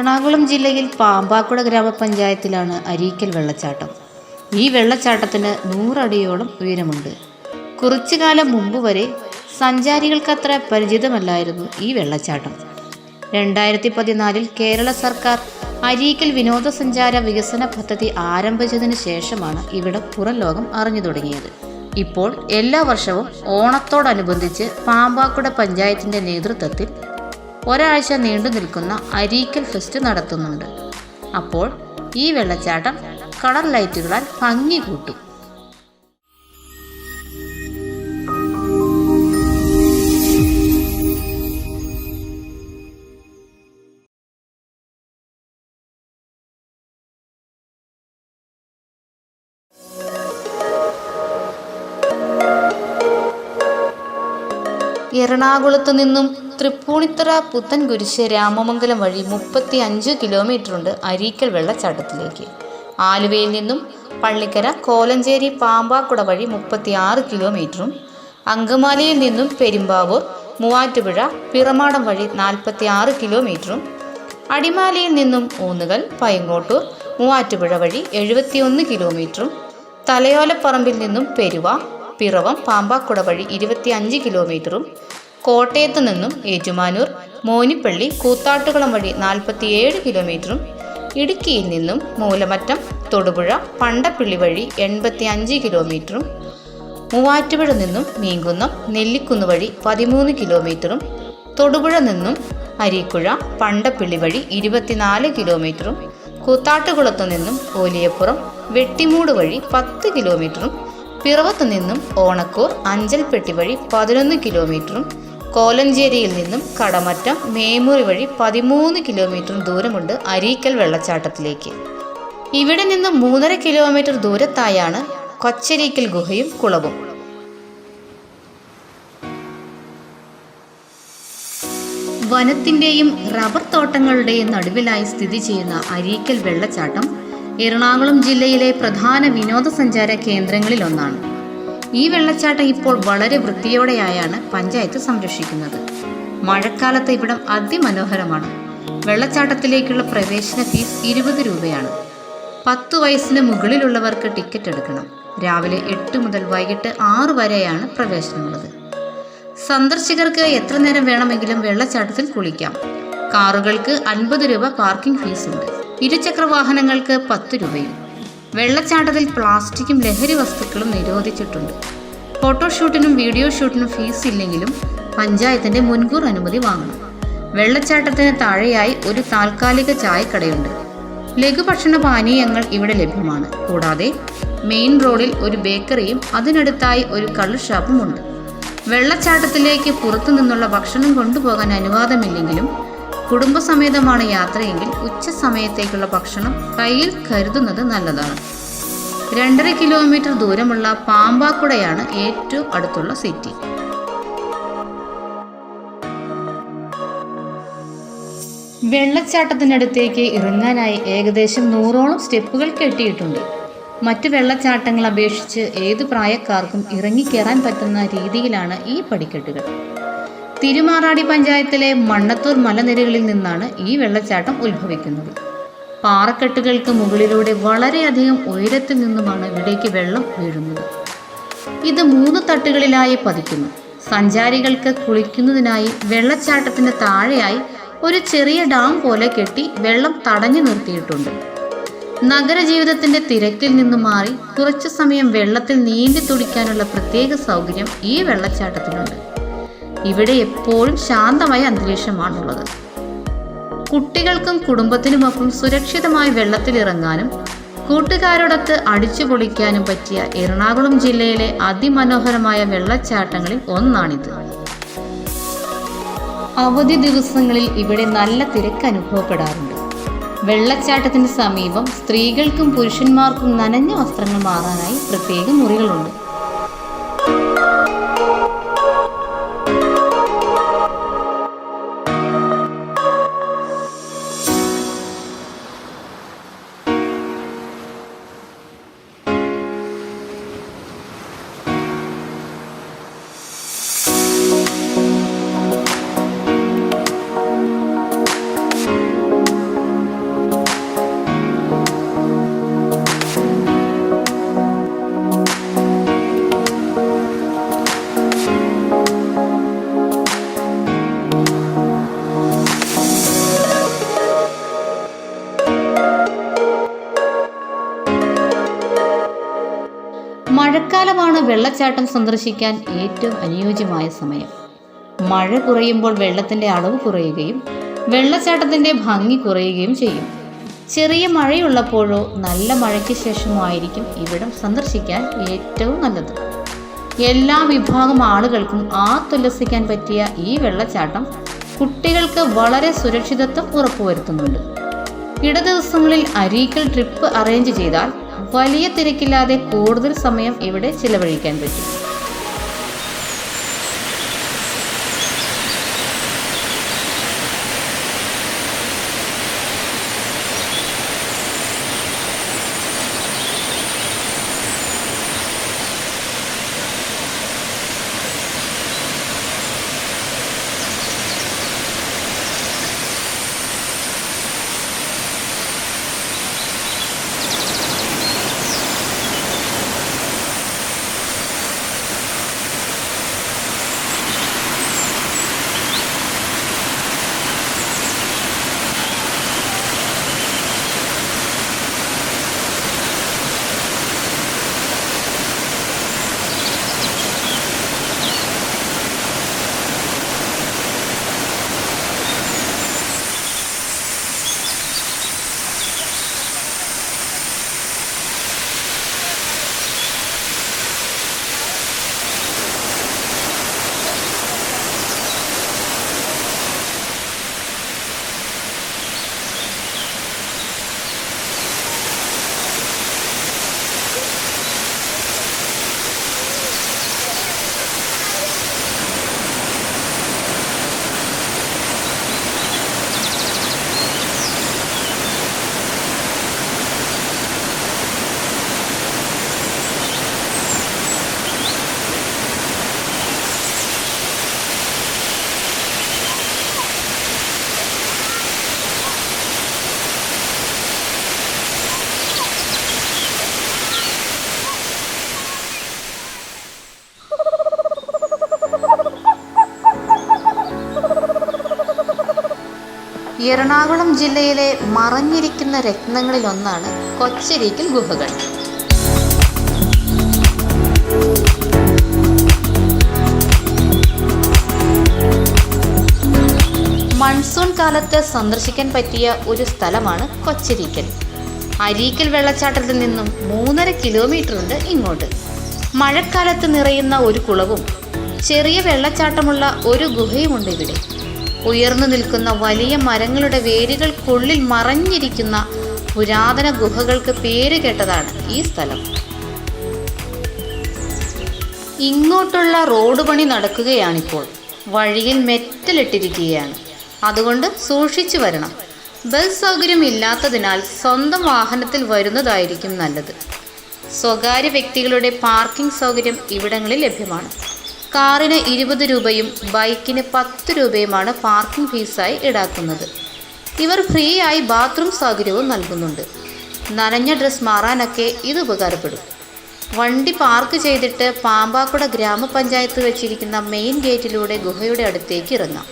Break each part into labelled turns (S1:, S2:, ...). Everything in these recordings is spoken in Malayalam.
S1: എറണാകുളം ജില്ലയിൽ പാമ്പാക്കുട ഗ്രാമപഞ്ചായത്തിലാണ് അരീക്കൽ വെള്ളച്ചാട്ടം. ഈ വെള്ളച്ചാട്ടത്തിന് നൂറടിയോളം ഉയരമുണ്ട്. കുറച്ചു കാലം മുമ്പ് വരെ സഞ്ചാരികൾക്കത്ര പരിചിതമല്ലായിരുന്നു ഈ വെള്ളച്ചാട്ടം. രണ്ടായിരത്തി പതിനാലിൽ കേരള സർക്കാർ അരീക്കൽ വിനോദസഞ്ചാര വികസന പദ്ധതി ആരംഭിച്ചതിന് ശേഷമാണ് ഇവിടെ പുറം ലോകം അറിഞ്ഞു തുടങ്ങിയത്. ഇപ്പോൾ എല്ലാ വർഷവും ഓണത്തോടനുബന്ധിച്ച് പാമ്പാക്കുട പഞ്ചായത്തിന്റെ നേതൃത്വത്തിൽ ഒരാഴ്ച നീണ്ടു നിൽക്കുന്ന അരീക്കൽ ഫെസ്റ്റ് നടത്തുന്നുണ്ട്. അപ്പോൾ ഈ വെള്ളച്ചാട്ടം കളർ ലൈറ്റുകളാൽ ഭംഗി കൂട്ടി. എറണാകുളത്ത് നിന്നും തൃപ്പൂണിത്തറ പുത്തൻകുരിശ് രാമമംഗലം വഴി മുപ്പത്തി അഞ്ച് കിലോമീറ്ററുണ്ട് അരീക്കൽ വെള്ളച്ചാട്ടത്തിലേക്ക്. ആലുവയിൽ നിന്നും പള്ളിക്കര കോലഞ്ചേരി പാമ്പാക്കുട വഴി മുപ്പത്തി ആറ് കിലോമീറ്ററും അങ്കമാലിയിൽ നിന്നും പെരുമ്പാവൂർ മൂവാറ്റുപുഴ പിറമാടം വഴി നാൽപ്പത്തി ആറ് കിലോമീറ്ററും അടിമാലിയിൽ നിന്നും ഊന്നുകൽ പൈങ്ങോട്ടൂർ മൂവാറ്റുപുഴ വഴി എഴുപത്തിയൊന്ന് കിലോമീറ്ററും തലയോലപ്പറമ്പിൽ നിന്നും പെരുവ പിറവം പാമ്പാക്കുട വഴി ഇരുപത്തിയഞ്ച് കിലോമീറ്ററും കോട്ടയത്ത് നിന്നും ഏറ്റുമാനൂർ മോനിപ്പള്ളി കൂത്താട്ടുകുളം വഴി നാൽപ്പത്തിയേഴ് കിലോമീറ്ററും ഇടുക്കിയിൽ നിന്നും മൂലമറ്റം തൊടുപുഴ പണ്ടപ്പിള്ളി വഴി എൺപത്തി അഞ്ച് കിലോമീറ്ററും മൂവാറ്റുപുഴ നിന്നും മീങ്കുന്നം നെല്ലിക്കുന്ന് വഴി പതിമൂന്ന് കിലോമീറ്ററും തൊടുപുഴ നിന്നും അരീക്കുഴ പണ്ടപ്പിള്ളി വഴി ഇരുപത്തിനാല് കിലോമീറ്ററും കൂത്താട്ടുകുളത്തു നിന്നും ഓലിയപ്പുറം വെട്ടിമൂട് വഴി പത്ത് കിലോമീറ്ററും പിറവത്തു നിന്നും ഓണക്കൂർ അഞ്ചൽപ്പെട്ടി വഴി പതിനൊന്ന് കിലോമീറ്ററും കോലഞ്ചേരിയിൽ നിന്നും കടമറ്റം മേമുറി വഴി പതിമൂന്ന് കിലോമീറ്ററും ദൂരമുണ്ട് അരീക്കൽ വെള്ളച്ചാട്ടത്തിലേക്ക്. ഇവിടെ നിന്ന് മൂന്നര കിലോമീറ്റർ ദൂരത്തായാണ് കൊച്ചരീക്കൽ ഗുഹയും കുളവും. വനത്തിന്റെയും റബ്ബർ തോട്ടങ്ങളുടെയും നടുവിലായി സ്ഥിതി ചെയ്യുന്ന അരീക്കൽ വെള്ളച്ചാട്ടം എറണാകുളം ജില്ലയിലെ പ്രധാന വിനോദസഞ്ചാര കേന്ദ്രങ്ങളിലൊന്നാണ്. ഈ വെള്ളച്ചാട്ടം ഇപ്പോൾ വളരെ വൃത്തിയോടെയായാണ് പഞ്ചായത്ത് സംരക്ഷിക്കുന്നത്. മഴക്കാലത്ത് ഇവിടം അതിമനോഹരമാണ്. വെള്ളച്ചാട്ടത്തിലേക്കുള്ള പ്രവേശന ഫീസ് ഇരുപത് രൂപയാണ്. പത്ത് വയസ്സിന് മുകളിലുള്ളവർക്ക് ടിക്കറ്റ് എടുക്കണം. രാവിലെ എട്ട് മുതൽ വൈകിട്ട് ആറ് വരെയാണ് പ്രവേശനമുള്ളത്. സന്ദർശകർക്ക് എത്ര നേരം വേണമെങ്കിലും വെള്ളച്ചാട്ടത്തിൽ കുളിക്കാം. കാറുകൾക്ക് അൻപത് രൂപ പാർക്കിംഗ് ഫീസുണ്ട്. ഇരുചക്ര വാഹനങ്ങൾക്ക് പത്ത് രൂപയും. വെള്ളച്ചാട്ടത്തിൽ പ്ലാസ്റ്റിക്കും ലഹരി വസ്തുക്കളും നിരോധിച്ചിട്ടുണ്ട്. ഫോട്ടോഷൂട്ടിനും വീഡിയോ ഷൂട്ടിനും ഫീസ് ഇല്ലെങ്കിലും പഞ്ചായത്തിന്റെ മുൻകൂർ അനുമതി വാങ്ങണം. വെള്ളച്ചാട്ടത്തിന് താഴെയായി ഒരു താൽക്കാലിക ചായക്കടയുണ്ട്. ലഘുഭക്ഷണ പാനീയങ്ങൾ ഇവിടെ ലഭ്യമാണ്. കൂടാതെ മെയിൻ റോഡിൽ ഒരു ബേക്കറിയും അതിനടുത്തായി ഒരു കള്ള് ഷാപ്പുമുണ്ട് വെള്ളച്ചാട്ടത്തിലേക്ക് പുറത്തു നിന്നുള്ള ഭക്ഷണം കൊണ്ടുപോകാൻ അനുവാദമില്ലെങ്കിലും കുടുംബസമേതമാണ് യാത്രയെങ്കിൽ ഉച്ച സമയത്തേക്കുള്ള ഭക്ഷണം കയ്യിൽ കരുതുന്നത് നല്ലതാണ്. രണ്ടര കിലോമീറ്റർ ദൂരമുള്ള പാമ്പാക്കുടയാണ് ഏറ്റവും അടുത്തുള്ള സിറ്റി. വെള്ളച്ചാട്ടത്തിനടുത്തേക്ക് ഇറങ്ങാനായി ഏകദേശം നൂറോളം സ്റ്റെപ്പുകൾ കെട്ടിയിട്ടുണ്ട്. മറ്റ് വെള്ളച്ചാട്ടങ്ങൾ അപേക്ഷിച്ച് ഏത് പ്രായക്കാർക്കും ഇറങ്ങിക്കയറാൻ പറ്റുന്ന രീതിയിലാണ് ഈ പടിക്കെട്ടുകൾ. തിരുമാറാടി പഞ്ചായത്തിലെ മണ്ണത്തൂർ മലനിരകളിൽ നിന്നാണ് ഈ വെള്ളച്ചാട്ടം ഉത്ഭവിക്കുന്നത്. പാറക്കെട്ടുകൾക്ക് മുകളിലൂടെ വളരെയധികം ഉയരത്തിൽ നിന്നുമാണ് ഇവിടേക്ക് വെള്ളം വീഴുന്നത്. ഇത് മൂന്ന് തട്ടുകളിലായി പതിക്കുന്നു. സഞ്ചാരികൾക്ക് കുളിക്കുന്നതിനായി വെള്ളച്ചാട്ടത്തിന് താഴെയായി ഒരു ചെറിയ ഡാം പോലെ കെട്ടി വെള്ളം തടഞ്ഞു നിർത്തിയിട്ടുണ്ട്. നഗരജീവിതത്തിന്റെ തിരക്കിൽ നിന്ന് മാറി കുറച്ചു സമയം വെള്ളത്തിൽ നീന്തി തുടിക്കാനുള്ള പ്രത്യേക സൗകര്യം ഈ വെള്ളച്ചാട്ടത്തിനുണ്ട്. ഇവിടെ എപ്പോഴും ശാന്തമായ അന്തരീക്ഷമാണുള്ളത്. കുട്ടികൾക്കും കുടുംബത്തിനുമൊപ്പം സുരക്ഷിതമായി വെള്ളത്തിലിറങ്ങാനും കൂട്ടുകാരോടൊത്ത് അടിച്ചു പൊളിക്കാനും പറ്റിയ എറണാകുളം ജില്ലയിലെ അതിമനോഹരമായ വെള്ളച്ചാട്ടങ്ങളിൽ ഒന്നാണിത്. അവധി ദിവസങ്ങളിൽ ഇവിടെ നല്ല തിരക്ക് അനുഭവപ്പെടാറുണ്ട്. വെള്ളച്ചാട്ടത്തിന് സമീപം സ്ത്രീകൾക്കും പുരുഷന്മാർക്കും നനഞ്ഞ വസ്ത്രങ്ങൾ മാറാനായി പ്രത്യേക മുറികളുണ്ട്. വെള്ളച്ചാട്ടം സന്ദർശിക്കാൻ ഏറ്റവും അനുയോജ്യമായ സമയം. മഴ കുറയുമ്പോൾ വെള്ളത്തിന്റെ അളവ് കുറയുകയും വെള്ളച്ചാട്ടത്തിന്റെ ഭംഗി കുറയുകയും ചെയ്യും. ചെറിയ മഴയുള്ളപ്പോഴോ നല്ല മഴയ്ക്ക് ശേഷമോ ആയിരിക്കും ഇവിടം സന്ദർശിക്കാൻ ഏറ്റവും നല്ലത്. എല്ലാ വിഭാഗം ആളുകൾക്കും ആത്തുല്ലസിക്കാൻ പറ്റിയ ഈ വെള്ളച്ചാട്ടം കുട്ടികൾക്ക് വളരെ സുരക്ഷിതത്വം ഉറപ്പുവരുത്തുന്നുണ്ട്. ഇട ദിവസങ്ങളിൽ അരീക്കൽ ട്രിപ്പ് അറേഞ്ച് ചെയ്താൽ വലിയ തിരക്കില്ലാതെ കൂടുതൽ സമയം ഇവിടെ ചിലവഴിക്കാൻ പറ്റും. എറണാകുളം ജില്ലയിലെ മറഞ്ഞിരിക്കുന്ന രത്നങ്ങളിലൊന്നാണ് കൊച്ചരീക്കൽ ഗുഹകൾ. മൺസൂൺ കാലത്ത് സന്ദർശിക്കാൻ പറ്റിയ ഒരു സ്ഥലമാണ് കൊച്ചരീക്കൽ. അരീക്കൽ വെള്ളച്ചാട്ടത്തിൽ നിന്നും മൂന്നര കിലോമീറ്റർ ഉണ്ട് ഇങ്ങോട്ട്. മഴക്കാലത്ത് നിറയുന്ന ഒരു കുളവും ചെറിയ വെള്ളച്ചാട്ടമുള്ള ഒരു ഗുഹയുമുണ്ട് ഇവിടെ. ഉയർന്നു നിൽക്കുന്ന വലിയ മരങ്ങളുടെ വേരുകൾക്കുള്ളിൽ മറഞ്ഞിരിക്കുന്ന പുരാതന ഗുഹകൾക്ക് പേര് കേട്ടതാണ് ഈ സ്ഥലം. ഇങ്ങോട്ടുള്ള റോഡ് പണി നടക്കുകയാണിപ്പോൾ. വഴിയിൽ മെറ്റലിട്ടിരിക്കുകയാണ്. അതുകൊണ്ട് സൂക്ഷിച്ചു വരണം. ബസ് സൗകര്യം ഇല്ലാത്തതിനാൽ സ്വന്തം വാഹനത്തിൽ വരുന്നതായിരിക്കും നല്ലത്. സ്വകാര്യ വ്യക്തികളുടെ പാർക്കിംഗ് സൗകര്യം ഇവിടങ്ങളിൽ ലഭ്യമാണ്. കാറിന് ഇരുപത് രൂപയും ബൈക്കിന് പത്ത് രൂപയുമാണ് പാർക്കിംഗ് ഫീസായി ഈടാക്കുന്നത്. ഇവർ ഫ്രീ ആയി ബാത്റൂം സൗകര്യവും നൽകുന്നുണ്ട്. നനഞ്ഞ ഡ്രസ്സ് മാറാനൊക്കെ ഇത് ഉപകാരപ്പെടും. വണ്ടി പാർക്ക് ചെയ്തിട്ട് പാമ്പാക്കുട ഗ്രാമപഞ്ചായത്ത് വെച്ചിരിക്കുന്ന മെയിൻ ഗേറ്റിലൂടെ ഗുഹയുടെ അടുത്തേക്ക് ഇറങ്ങാം.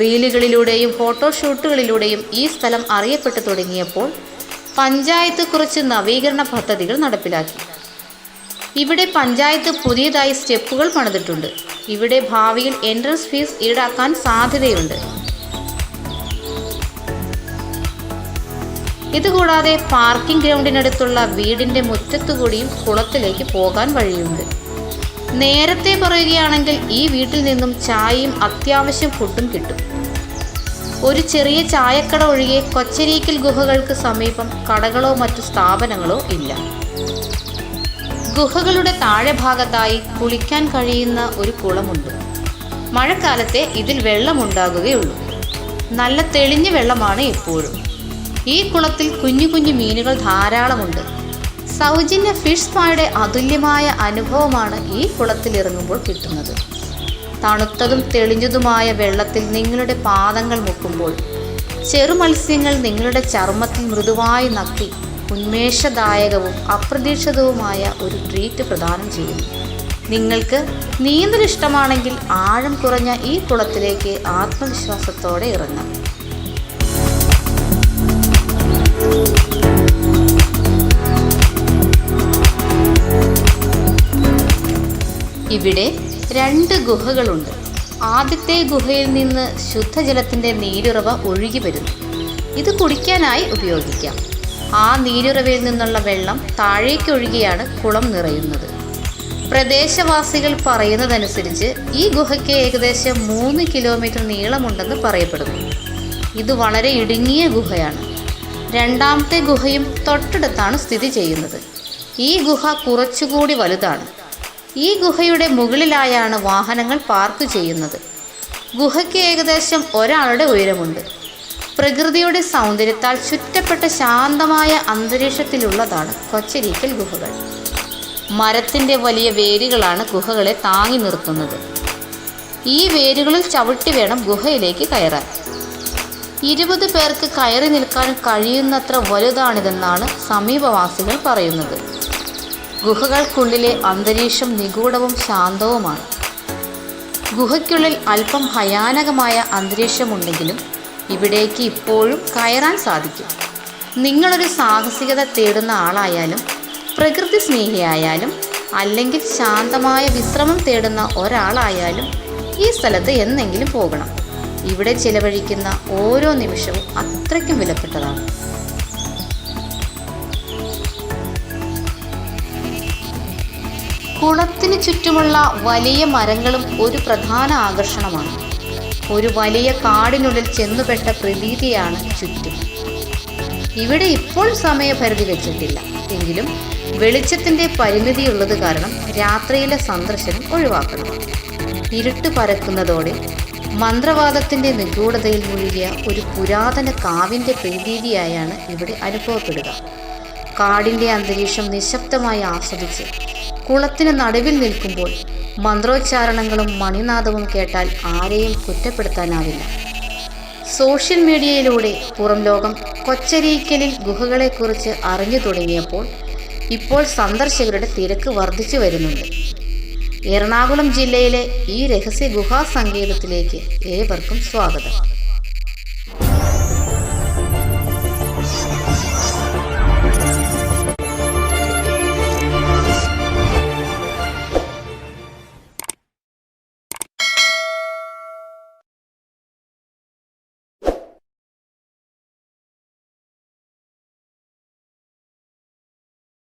S1: റീലുകളിലൂടെയും ഫോട്ടോഷൂട്ടുകളിലൂടെയും ഈ സ്ഥലം അറിയപ്പെട്ടു തുടങ്ങിയപ്പോൾ പഞ്ചായത്ത് കുറച്ച് നവീകരണ പദ്ധതികൾ നടപ്പിലാക്കി. ഇവിടെ പഞ്ചായത്ത് പുതിയതായി സ്റ്റെപ്പുകൾ പണിതിട്ടുണ്ട്. ഇവിടെ ഭാവിയിൽ എൻട്രൻസ് ഫീസ് ഈടാക്കാൻ സാധ്യതയുണ്ട്. ഇതുകൂടാതെ പാർക്കിംഗ് ഗ്രൗണ്ടിനടുത്തുള്ള വീടിന്റെ മുറ്റത്തുകൂടിയും കുളത്തിലേക്ക് പോകാൻ വഴിയുണ്ട്. നേരത്തെ പറയുകയാണെങ്കിൽ ഈ വീട്ടിൽ നിന്നും ചായയും അത്യാവശ്യം ഫുഡും കിട്ടും. ഒരു ചെറിയ ചായക്കട ഒഴികെ കൊച്ചരീക്കൽ ഗുഹകൾക്ക് സമീപം കടകളോ മറ്റു സ്ഥാപനങ്ങളോ ഇല്ല. ഗുഹകളുടെ താഴെ ഭാഗത്തായി കുളിക്കാൻ കഴിയുന്ന ഒരു കുളമുണ്ട്. മഴക്കാലത്തെ ഇതിൽ വെള്ളമുണ്ടാകുകയുള്ളൂ. നല്ല തെളിഞ്ഞ വെള്ളമാണ് എപ്പോഴും ഈ കുളത്തിൽ കുഞ്ഞു കുഞ്ഞു മീനുകൾ ധാരാളമുണ്ട്. സൗജന്യ ഫിഷ് സ്പായുടെ അതുല്യമായ അനുഭവമാണ് ഈ കുളത്തിൽ ഇറങ്ങുമ്പോൾ കിട്ടുന്നത്. തണുത്തതും തെളിഞ്ഞതുമായ വെള്ളത്തിൽ നിങ്ങളുടെ പാദങ്ങൾ മുക്കുമ്പോൾ ചെറുമത്സ്യങ്ങൾ നിങ്ങളുടെ ചർമ്മത്തിൽ മൃദുവായി നക്കി ഉന്മേഷദായകവും അപ്രതീക്ഷിതവുമായ ഒരു ട്രീറ്റ് പ്രദാനം ചെയ്യുന്നു. നിങ്ങൾക്ക് നീന്തൽ ഇഷ്ടമാണെങ്കിൽ ആഴം കുറഞ്ഞ ഈ കുളത്തിലേക്ക് ആത്മവിശ്വാസത്തോടെ ഇറങ്ങാം ഇവിടെ രണ്ട് ഗുഹകളുണ്ട്. ആദ്യത്തെ ഗുഹയിൽ നിന്ന് ശുദ്ധജലത്തിന്റെ നീരുറവ ഒഴുകി വരുന്നു. ഇത് കുടിക്കാനായി ഉപയോഗിക്കാം. ആ നീരുറവയിൽ നിന്നുള്ള വെള്ളം താഴേക്കൊഴുകിയാണ് കുളം നിറയുന്നത്. പ്രദേശവാസികൾ പറയുന്നതനുസരിച്ച് ഈ ഗുഹയ്ക്ക് ഏകദേശം മൂന്ന് കിലോമീറ്റർ നീളമുണ്ടെന്ന് പറയപ്പെടുന്നു. ഇത് വളരെ ഇടുങ്ങിയ ഗുഹയാണ്. രണ്ടാമത്തെ ഗുഹയും തൊട്ടടുത്താണ് സ്ഥിതി ചെയ്യുന്നത്. ഈ ഗുഹ കുറച്ചുകൂടി വലുതാണ്. ഈ ഗുഹയുടെ മുകളിലായാണ് വാഹനങ്ങൾ പാർക്ക് ചെയ്യുന്നത്. ഗുഹയ്ക്ക് ഏകദേശം ഒരാളുടെ ഉയരമുണ്ട്. പ്രകൃതിയുടെ സൗന്ദര്യത്താൽ ചുറ്റപ്പെട്ട ശാന്തമായ അന്തരീക്ഷത്തിലുള്ളതാണ് കൊച്ചരീക്കൽ ഗുഹകൾ. മരത്തിന്റെ വലിയ വേരുകളാണ് ഗുഹകളെ താങ്ങി നിർത്തുന്നത്. ഈ വേരുകളിൽ ചവിട്ടി വേണം ഗുഹയിലേക്ക് കയറാൻ. ഇരുപത് പേർക്ക് കയറി നിൽക്കാൻ കഴിയുന്നത്ര വലുതാണിതെന്നാണ് സമീപവാസികൾ പറയുന്നത്. ഗുഹകൾക്കുള്ളിലെ അന്തരീക്ഷം നിഗൂഢവും ശാന്തവുമാണ്. ഗുഹയ്ക്കുള്ളിൽ അല്പം ഭയാനകമായ അന്തരീക്ഷമുണ്ടെങ്കിലും ഇവിടേക്ക് ഇപ്പോഴും കയറാൻ സാധിക്കും. നിങ്ങളൊരു സാഹസികത തേടുന്ന ആളായാലും പ്രകൃതി സ്നേഹിയായാലും അല്ലെങ്കിൽ ശാന്തമായ വിശ്രമം തേടുന്ന ഒരാളായാലും ഈ സ്ഥലത്ത് എന്നെങ്കിലും പോകണം. ഇവിടെ ചിലവഴിക്കുന്ന ഓരോ നിമിഷവും അത്രയ്ക്കും വിലപ്പെട്ടതാണ്. കുളത്തിന് ചുറ്റുമുള്ള വലിയ മരങ്ങളും ഒരു പ്രധാന ആകർഷണമാണ്. ഒരു വലിയ കാടിനുള്ളിൽ ചെന്നുപെട്ട പ്രതീതിയാണ് ചുറ്റും. ഇവിടെ ഇപ്പോൾ സമയപരിധി വെച്ചിട്ടില്ല. എങ്കിലും വെളിച്ചത്തിന്റെ പരിമിതിയുള്ളത് കാരണം രാത്രിയിലെ സന്ദർശനം ഒഴിവാക്കണം. ഇരുട്ട് പരക്കുന്നതോടെ മന്ത്രവാദത്തിന്റെ നിഗൂഢതയിൽ മുഴുകിയ ഒരു പുരാതന കാവിന്റെ പ്രതീതിയായാണ് ഇവിടെ അനുഭവപ്പെടുക. കാടിന്റെ അന്തരീക്ഷം നിശബ്ദമായി ആസ്വദിച്ച് കുളത്തിന് നടുവിൽ നിൽക്കുമ്പോൾ മന്ത്രോച്ചാരണങ്ങളും മണിനാദവും കേട്ടാൽ ആരെയും കുറ്റപ്പെടുത്താനാവില്ല. സോഷ്യൽ മീഡിയയിലൂടെ പുറം ലോകം കൊച്ചരീക്കലിൽ ഗുഹകളെക്കുറിച്ച് അറിഞ്ഞു തുടങ്ങിയപ്പോൾ ഇപ്പോൾ സന്ദർശകരുടെ തിരക്ക് വർദ്ധിച്ചു വരുന്നുണ്ട്. എറണാകുളം ജില്ലയിലെ ഈ രഹസ്യ ഗുഹാ സങ്കേതത്തിലേക്ക് ഏവർക്കും സ്വാഗതം.